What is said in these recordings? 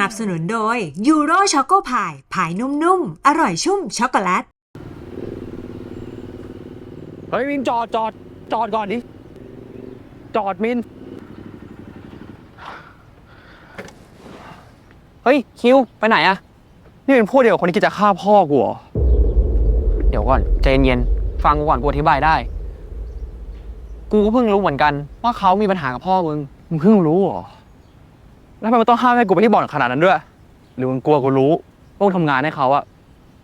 นับสนุนโดยยูโรช็อกโกพายพายนุ่มๆ อร่อยชุ่มช็อกโกแลต เฮ้ยมินจอดจอดจอดก่อนดิ จอดมิน เฮ้ย คิว ไปไหนอะนี่เป็นพวกเดียวกับคนที่คิดจะฆ่าพ่อกูเหรอเดี๋ยวก่อนใจเย็นๆฟังกูก่อนกูอธิบายได้ กูก็เพิ่งรู้เหมือนกัน ว่าเขามีปัญหากับพ่อมึง มึงเพิ่งรู้เหรอ แล้วทำไมมันต้องห้ามให้กูไปที่บ่อนขนาดนั้นด้วย หรือมึงกลัวกูรู้ว่ามึงทำงานให้เขาอะ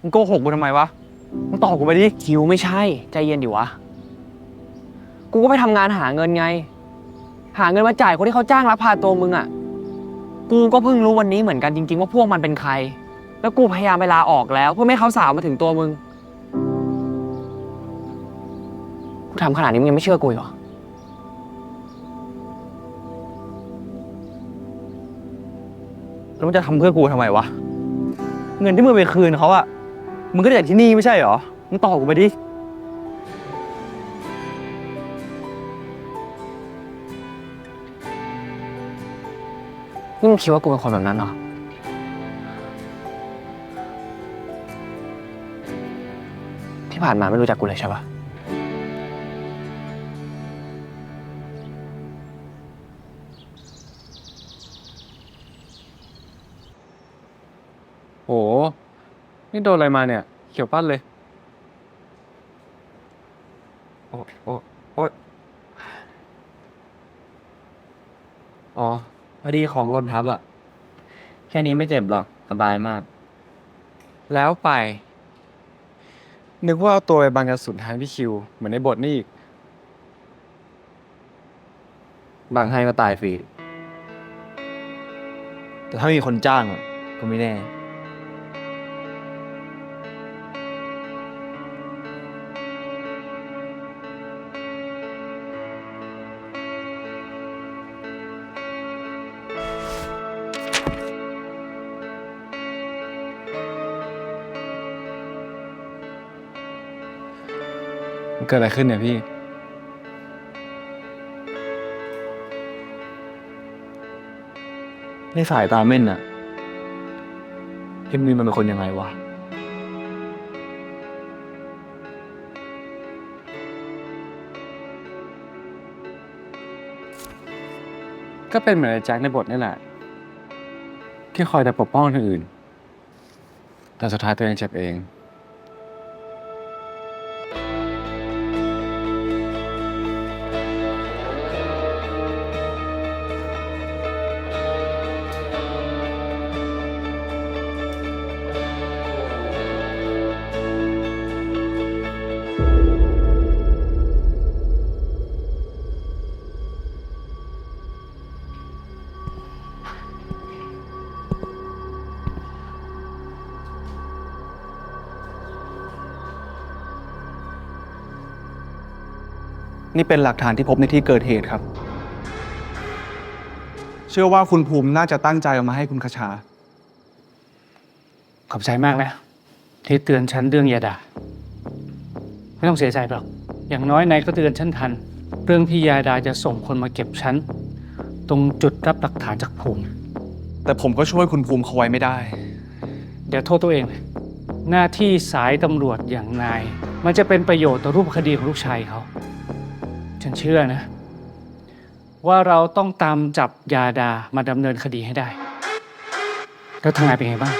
มึงโกหกกูทำไมวะ มึงตอบกูไปดิ คิวไม่ใช่ ใจเย็นดิวะ กูก็ไปทำงานหาเงินไง หาเงินมาจ่ายคนที่เขาจ้างรับพาตัวมึงอะ่ะกูก็เพิ่งรู้วันนี้เหมือนกันจริง ๆ ว่าพวกมันเป็นใคร แล้วกูพยายามไปลาออกแล้ว เพื่อไม่ให้เขาสาวมาถึงตัวมึง กูทำขนาดนี้มึงยังไม่เชื่อกูอีกเหรอ แล้วมึงจะทำเพื่อกูทำไมวะ เงินที่มึงไปคืนเขาอะมึงก็ได้จากที่นี่ไม่ใช่เหรอ มึงตอบกูไปดิ นี่มึงคิดว่ากูเป็นคนแบบนั้นเหรอ ที่ผ่านมาไม่รู้จักกูเลยใช่ปะ ห นี่โดนอะไรมาเนี่ย เขียวปั้นเลย โอ้โอ้โอ้ยอ๋อ พอดีของหล่นทับอะแค่นี้ไม่เจ็บหรอก สบายมาก แล้วไป นึกว่าเอาตัวไปบังกระสุนแทนพี่คิว เหมือนในบทนี่อีก บางให้ก็ตายฟรี แต่ถ้ามีคนจ้างอะก็ไม่แน่ เกิดอะไรขึ้นเนี่ยพี่ ในสายตาเม่นอะพี่มินมันเป็นคนยังไงวะ ก็เป็นเหมือนไอ้แจ็คในบทนี่แหละ ที่คอยแต่ปกป้องคนอื่น แต่สุดท้ายตัวเองเจ็บเอง นี่เป็นหลักฐานที่พบในที่เกิดเหตุครับ เชื่อว่าคุณภูมิน่าจะตั้งใจเอามาให้คุณคชา ขอบใจมากนะ ที่เตือนฉันเรื่องยาดา ไม่ต้องเสียใจหรอก อย่างน้อยนายก็เตือนฉันทัน เรื่องที่ยาดาจะส่งคนมาเก็บฉัน ตรงจุดรับหลักฐานจากภูมิ แต่ผมก็ช่วยคุณภูมิเขาไว้ไม่ได้ เดี๋ยวโทษตัวเองเลยหน้าที่สายตำรวจอย่างนาย มันจะเป็นประโยชน์ต่อรูปคดีของลูกชายเขา ฉันเชื่อนะ ว่าเราต้องตามจับยาดามาดำเนินคดีให้ได้ แล้วทางนายเป็นไงบ้าง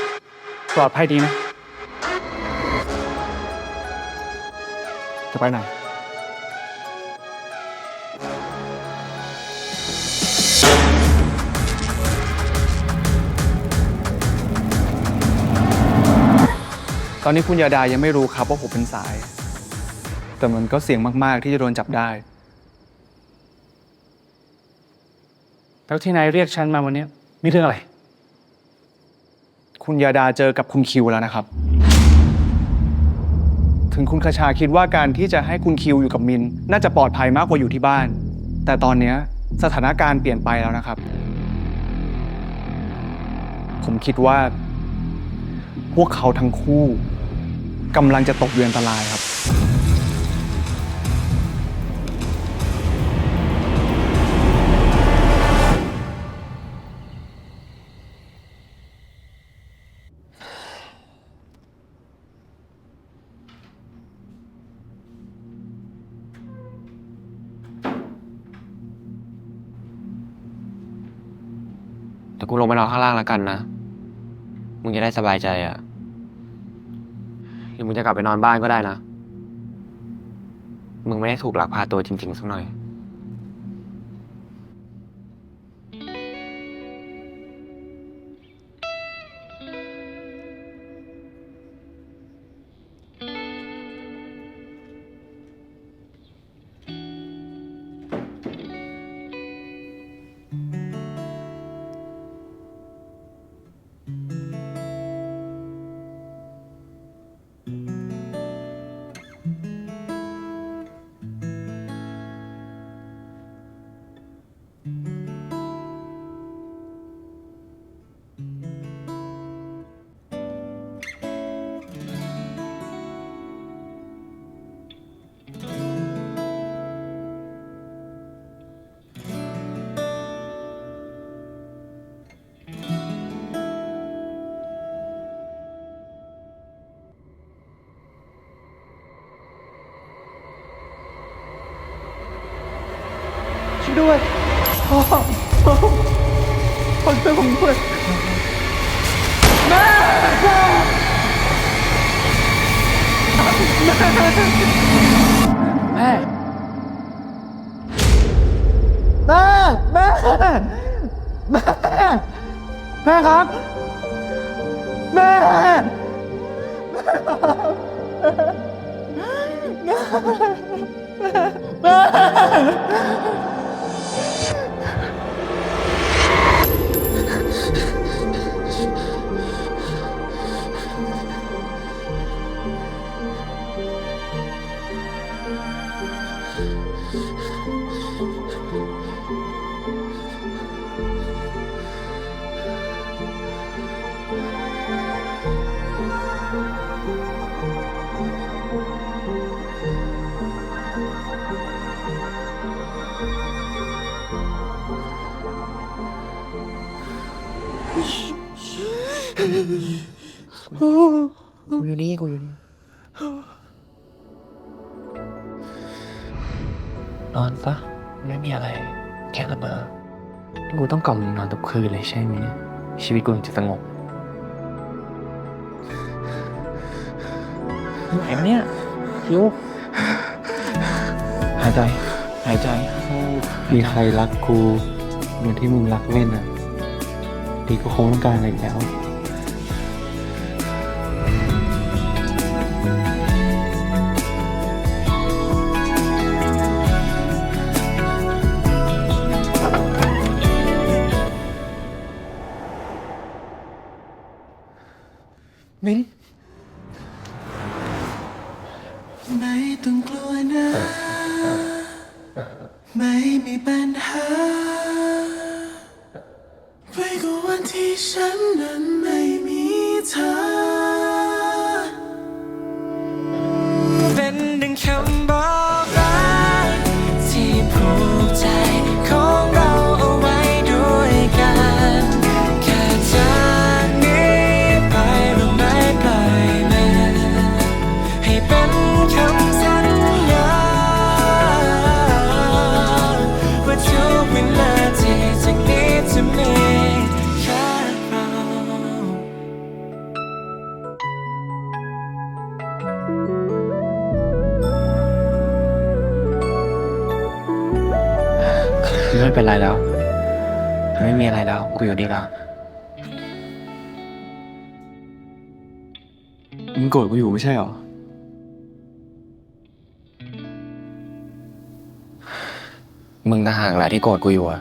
ปลอดภัยดีนะ จะไปไหน ตอนนี้คุณยาดายังไม่รู้ครับว่าผมเป็นสาย แต่มันก็เสี่ยงมาก ๆ ที่จะโดนจับได้ แล้วที่นายเรียกฉันมาวันนี้มีเรื่องอะไร คุณยาดาเจอกับคุณคิวแล้วนะครับ ถึงคุณคชาคิดว่าการที่จะให้คุณคิวอยู่กับมิน น่าจะปลอดภัยมากกว่าอยู่ที่บ้าน แต่ตอนนี้สถานการณ์เปลี่ยนไปแล้วนะครับ ผมคิดว่า พวกเขาทั้งคู่กำลังจะตกอยู่อันตรายครับ กูลงไปนอนข้างล่างแล้วกันนะ มึงจะได้สบายใจอะหรือมึงจะกลับไปนอนบ้านก็ได้นะ มึงไม่ได้ถูกหลักพาตัวจริงๆสักหน่อย ด้วยพ่อพ่อพ่อช่วยผมด้วยแม่พ่อแม่แม่แม่แม่แม่ครับ แม่แม่แม่ กูอยู่นี่กูอยู่นี่นอนซะไม่มีอะไร แค่ละเมอนี่กูต้องกล่อมมึงนอนทุกคืนเลยใช่ไหมเนี่ยชีวิตกูถึงจะสงบไหวไหมเนี่ยคิวหายใจ หายใจ มีใครรักกูเหมือนที่มึงรักเว้นอะ ดีก็คงต้องการอะไรอีกแล้ว มิ้นไม่ต้องกลัวนะ ไม่มีปัญหาไปกว่าวันที่ฉันนั้นไม่มีเธอ เป็นดังคำบอก เป็นไรแล้ว ไม่มีอะไรแล้วกูอยู่ดีแล้วมึงโกรธกูอยู่ไม่ใช่หรอ มึงต่างหากแหละที่โกรธกูอยู่อะ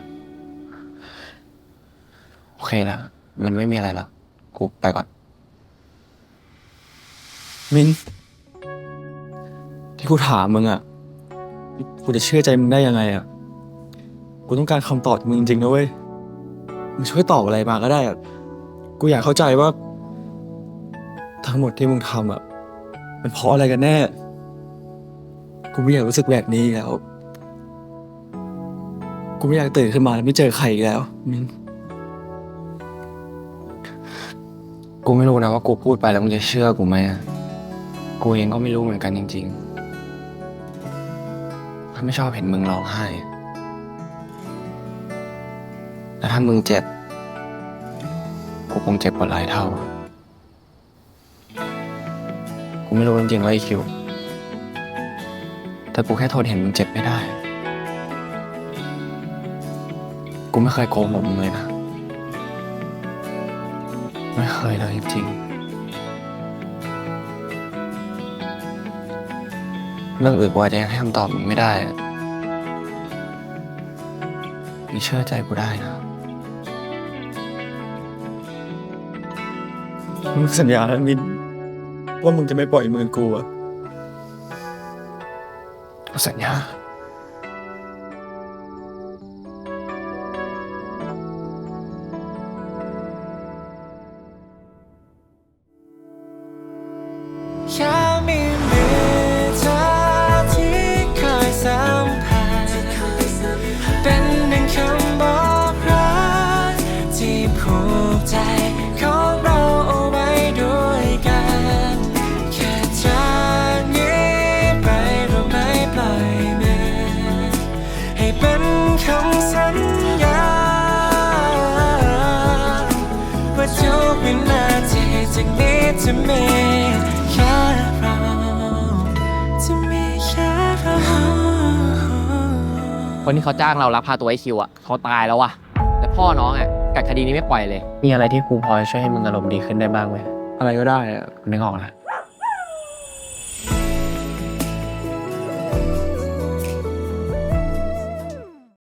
โอเคแล้วมันไม่มีอะไรแล้วกูไปก่อน มิน ที่กูถามมึงอะกูจะเชื่อใจมึงได้ยังไงอะ กูต้องการคำตอบจากมึงจริงๆนะเว้ย มึงช่วยตอบอะไรมาก็ได้อะกูอยากเข้าใจว่า ทั้งหมดที่มึงทำอะเป็นเพราะอะไรกันแน่ กูไม่อยากรู้สึกแบบนี้อีกแล้ว กูไม่อยากตื่นขึ้นมาแล้วไม่เจอใครอีกแล้วมินกูไม่รู้นะว่ากูพูดไปแล้วมึงจะเชื่อกูไหมอะกูเองก็ไม่รู้เหมือนกันจริงๆฉันไม่ชอบเห็นมึงร้องไห้ แล้วถ้ามึงเจ็บกูคงเจ็บกว่าหลายเท่า กูไม่รู้จริงๆว่าไอคิว แต่กูแค่ทนเห็นมึงเจ็บไม่ได้ กูไม่เคยโกงมึงเลยนะ ไม่เคยเลยจริงๆ เรื่องอื่นกูอาจะยังให้คำตอบมึงไม่ได้มึงเชื่อใจกูได้นะ มึงสัญญาแล้วมินว่ามึงจะไม่ปล่อยมือกูอะสัญญา คนที่เขาจ้างเรารับพาตัวไอคิวอะเขาตายแล้วว่ะแต่พ่อน้องอะกัดคดีนี้ไม่ปล่อยเลย มีอะไรที่กูพอจะช่วยให้มึงอารมณ์ดีขึ้นได้บ้างไหมอะไรก็ได้อะกูนึกออกแล้ว